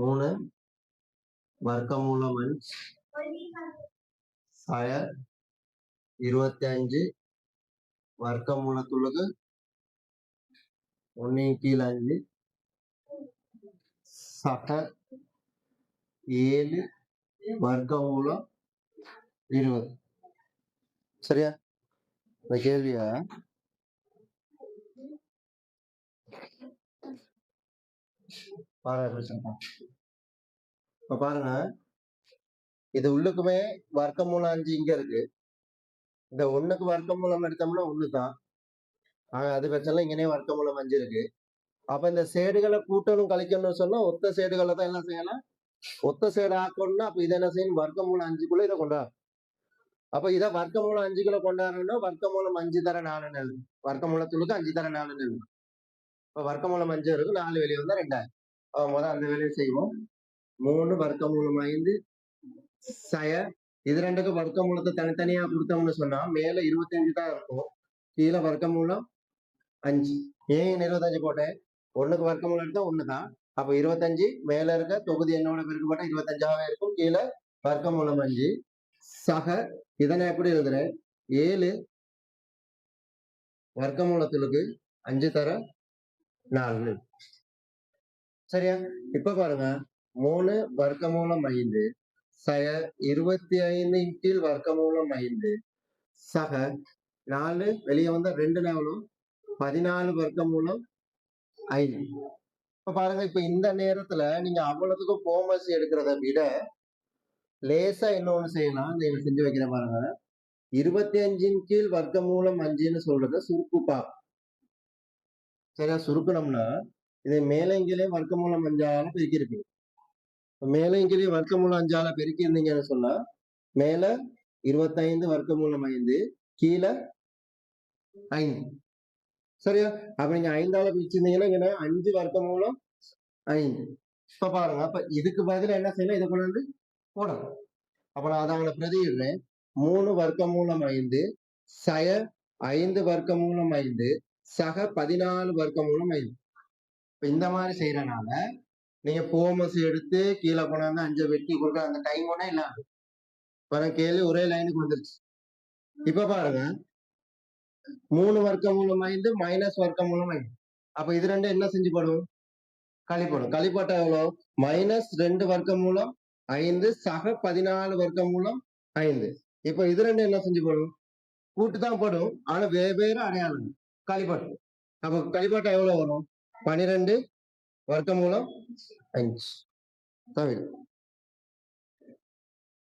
மூணு. வர்க்கமூலம் அஞ்சு சய. இருபத்தி அஞ்சு வர்க்கமூலத்துள்ளது ஒன்னு கீழே அஞ்சு. சட்ட. ஏழு. வர்க்கமூலம் இருபது. சரியா? இந்த கேள்வியா பாருங்க எப்படி சொல்றேன். இப்ப பாருங்க. இது உள்ளுக்குமே வர்க்க மூலம் அஞ்சு இங்க இருக்கு. இந்த ஒண்ணுக்கு வர்க்கமூலம் எடுத்தோம்னா ஒண்ணுதான் தான். அது பிரச்சனை இங்கனே வர்க்கமூலம் அஞ்சு இருக்கு. அப்ப இந்த சேடுகளை கூட்டணும் கழிக்கணும்னு சொன்னா ஒத்த சேடுகளை தான் என்ன செய்யலாம்? ஒத்த சேடு ஆக்கணும்னா அப்ப இதை என்ன செய்யணும்? வர்க்க மூலம் அஞ்சுக்குள்ள இதை கொண்டா அப்ப இதை வர்க்கமூலம் அஞ்சுக்குள்ள கொண்டாடணும்னா வர்க்கமூலம் அஞ்சு தர நாலு நெல். வர்க்க மூலத்துக்கு அஞ்சு தர நாலு நெல். இப்ப வர்க்கமூலம் அஞ்சு இருக்கு நாலு வெளியே வந்தால் ரெண்டாயிரம். அவன் முதல் அந்த வேலையை செய்வோம். மூணு வர்க்கமூலம் ஐந்து சய. இது ரெண்டுக்கும் வர்க்கமூலத்தை தனித்தனியா கொடுத்தோம்னு சொன்னா மேல இருபத்தஞ்சு தான் இருக்கும். கீழே வர்க்கமூலம் அஞ்சு. ஏன் இருபத்தஞ்சு போட்டேன்? ஒண்ணுக்கு வர்க்கமூலம் எடுத்தா ஒண்ணு தான் அப்போ இருபத்தஞ்சு மேல இருக்க தொகுதி என்னோட பெருக்கு இருபத்தஞ்சாவே இருக்கும். கீழே வர்க்கமூலம் அஞ்சு. சக இதனை எப்படி எழுதுறேன்? ஏழு வர்க்கமூலத்துக்கு அஞ்சு தர நாலு சரியா? இப்ப பாருங்க. மூணு வர்க்கமூலம் ஐந்து. சக இருபத்தி ஐந்து கீழ் வர்க்கமூலம் ஐந்து. சக நாலு வெளியே வந்த ரெண்டு நாளும் பதினாலு வர்க்கமூலம் ஐந்து. இப்ப பாருங்க இப்ப இந்த நேரத்துல நீங்க அவ்வளவுக்கும் போமஸ் எடுக்கிறத விட லேசா இன்னொன்னு செய்யலாம். நீங்க செஞ்சு வைக்கிற பாருங்க. இருபத்தி அஞ்சின் கீழ் வர்க்கமூலம் அஞ்சுன்னு சொல்றத சுருக்குப்பா சரியா? சுருக்கணும்னா இது மேலங்கிலே வர்க்கமூலம் அஞ்சால பெருக்கி மேலங்கிலே வர்க்கமூலம் அஞ்சால பெருக்கி இருந்தீங்கன்னு சொன்னா மேல இருபத்தைந்து வர்க்கமூலம் ஐந்து கீழே ஐந்து. சரியா? அப்ப நீங்க ஐந்தால பிரிச்சிருந்தீங்கன்னா இங்க அஞ்சு வர்க்கமூலம் ஐந்து. இப்ப பாருங்க அப்ப இதுக்கு பதிலா என்ன செய்யணும்? இதை கொண்டு வந்து போடணும். அப்ப நான் அதை அவங்களை பிரதியிடுறேன். மூணு வர்க்கமூலம் ஐந்து சய ஐந்து வர்க்கமூலம் ஐந்து சக பதினாலு வர்க்கமூலம் ஐந்து. இப்போ இந்த மாதிரி செய்யறனால நீங்க போமஸ் எடுத்து கீழே கொண்டாந்து அஞ்சை வெட்டி கொடுக்க அந்த டைம் ஒன்றே இல்லாம பாருங்க கேள்வி ஒரே லைனுக்கு வந்துருச்சு. இப்ப பாருங்க. மூணு வர்க்கம் மூலம் ஐந்து மைனஸ் வர்க்கம் மூலம் ஐந்து. அப்ப இது ரெண்டும் என்ன செஞ்சு களிப்படும் கழிப்படும் எவ்வளோ மைனஸ் ரெண்டு வர்க்கம் மூலம் ஐந்து சக பதினாலு வர்க்கம் மூலம் ஐந்து. இப்ப இது ரெண்டும் என்ன செஞ்சுப்படும் கூட்டு தான் படும். ஆனா வெவ்வேறு அடையாளங்கள். களிப்பாட்டு. அப்ப கழிப்பட்டா எவ்வளோ வரும்? பனிரெண்டு வர்க்கமூலம் அஞ்சு. தவிர